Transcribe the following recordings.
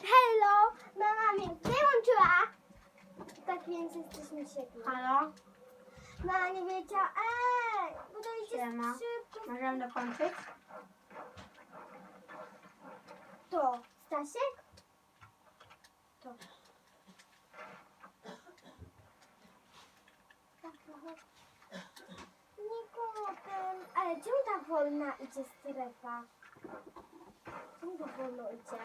Hello! Mama mnie wyłączyła! Tak więc jesteśmy ciepli. Halo? Mama nie wiedziała. Ej! Idzie Siema. szybko. Możemy dokończyć? To Stasiek? To. Nie potem. Ale czemu ta wolna idzie strefa? Czemu ta wolno idzie?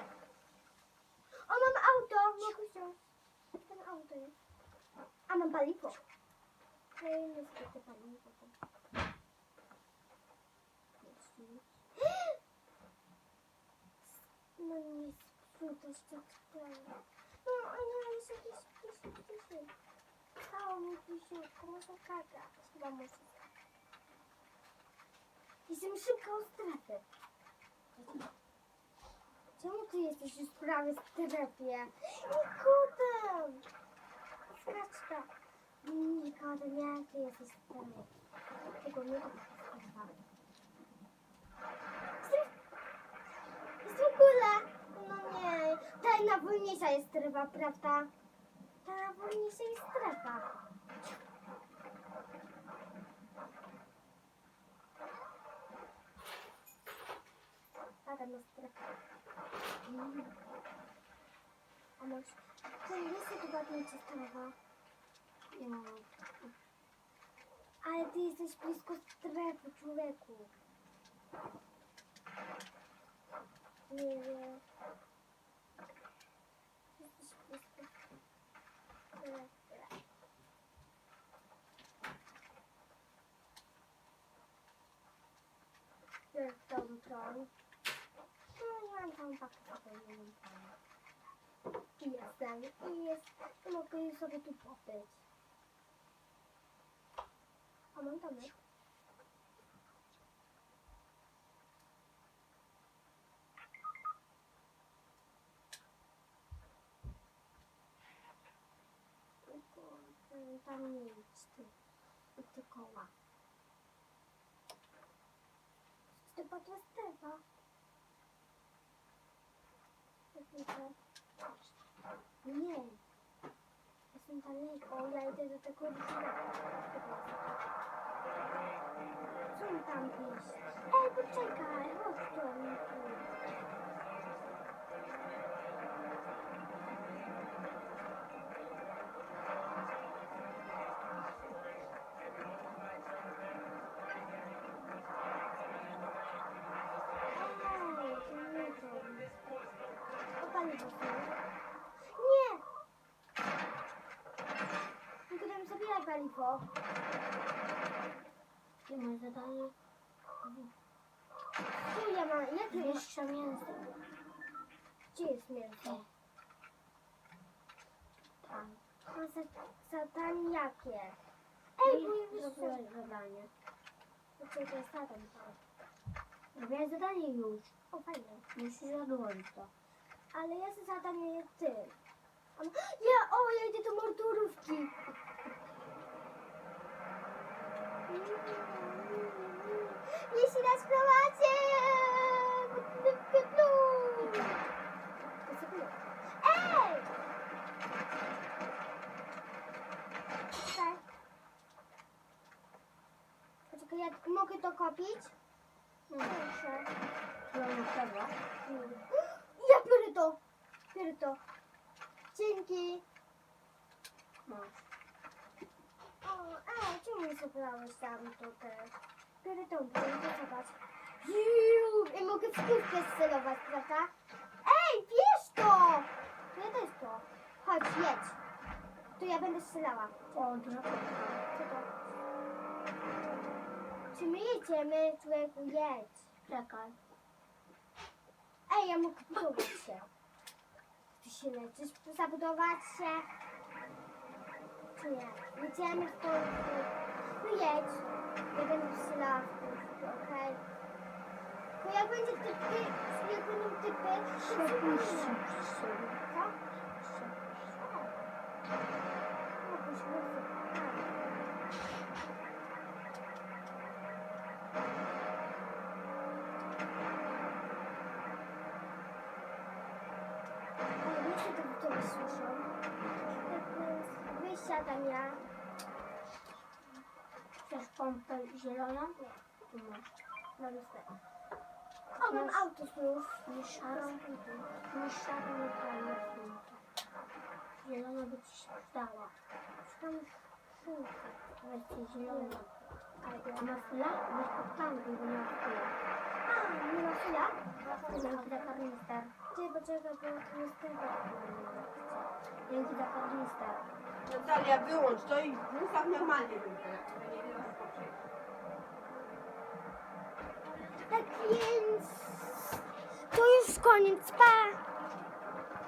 O, mam auto! Mogę wziąć. Ten auto jest. A mam paliwo. Ej, niestety paliwo. No nie sprzątasz tak sprawy. No, a nie, jest jakiś pisiu, pisiu. Stało mi pisiutko, muszę kakać. Chyba muszę kakać. Jestem szybka o strefę. Czemu ty jesteś już prawie w strefie? Nikotem! Skaczka. Nikotem, jak ty jesteś w strefie? Tylko nie. Jest w ogóle. No nie. Ta najwolniejsza jest strefa, prawda? Ta najwolniejsza jest strefa. каністри. А може, це місце туда частина. Але ти їздиш близько стрепу, чоловіку. Ні, ні. I jestem. I jest. I mogę sobie tu pobyć. A mam. Tylko, mm, Tam idź ty. Idź ty koła. Stepa to stepa. Nie. Jestem daleko. Ja idę do tego drzewa. Co mi tam iść? Ej, poczekaj, chodź tu. Tam zabieraj paliwo. Nie ma zadanie. Tu ja mam, jakie jest? Jeszcze mięso. Gdzie jest mięso? Tam. A za, zadanie jakie? Ej, bo ja już zrobiłaś zadanie. Znaczy, to jest zadanie. tak. Zrobiłaś zadanie już. O, fajnie. Musisz odłożyć to. Ale za zadanie ty. Ja, o, ja idę do mordurówki. Jeśli nas prowadzi! Poczekaj, ja mogę to kopić? Proszę. To na pewno. Ja biorę to! Biorę to. Dzięki. Masz. O, a, czemu nie zabrałeś tam to też? Biorę tą biorę, zobacz. Juuu, ja mogę w scelować, prawda? Ej, bierz to! Ja też to. Chodź, jedź. To ja będę strzelała. O, dużo. Co to? Czy my jedziemy, człowieku, jedź. Czekaj. Ej, ja mogę budować się. Ty się leczysz, zabudować się? Czy nie? Jedziemy w końcu. No jedź. Ja będę strzelała w końcu, okej? Bo jak będzie typy, jak będą typy, to Przepuśćcie. Co? O, byśmy to widzowie słyszą. Wysiadam ja. Chcesz pompę zieloną? Nie. Mam swoje. O, mam auto znów. Nie szarą. Nie szarą pompę. Zielona by ci się przydała. Zieloną. Ale A ma chwilę? Weź pod tankiem, bo nie ma chwilę. A, nie ma chwila? Dzięki za karnister. Ty, poczekaj, bo to jest tego. Dzięki za karnister. Natalia, wyłącz to i ustaw normalnie. Tak więc... To już koniec, pa!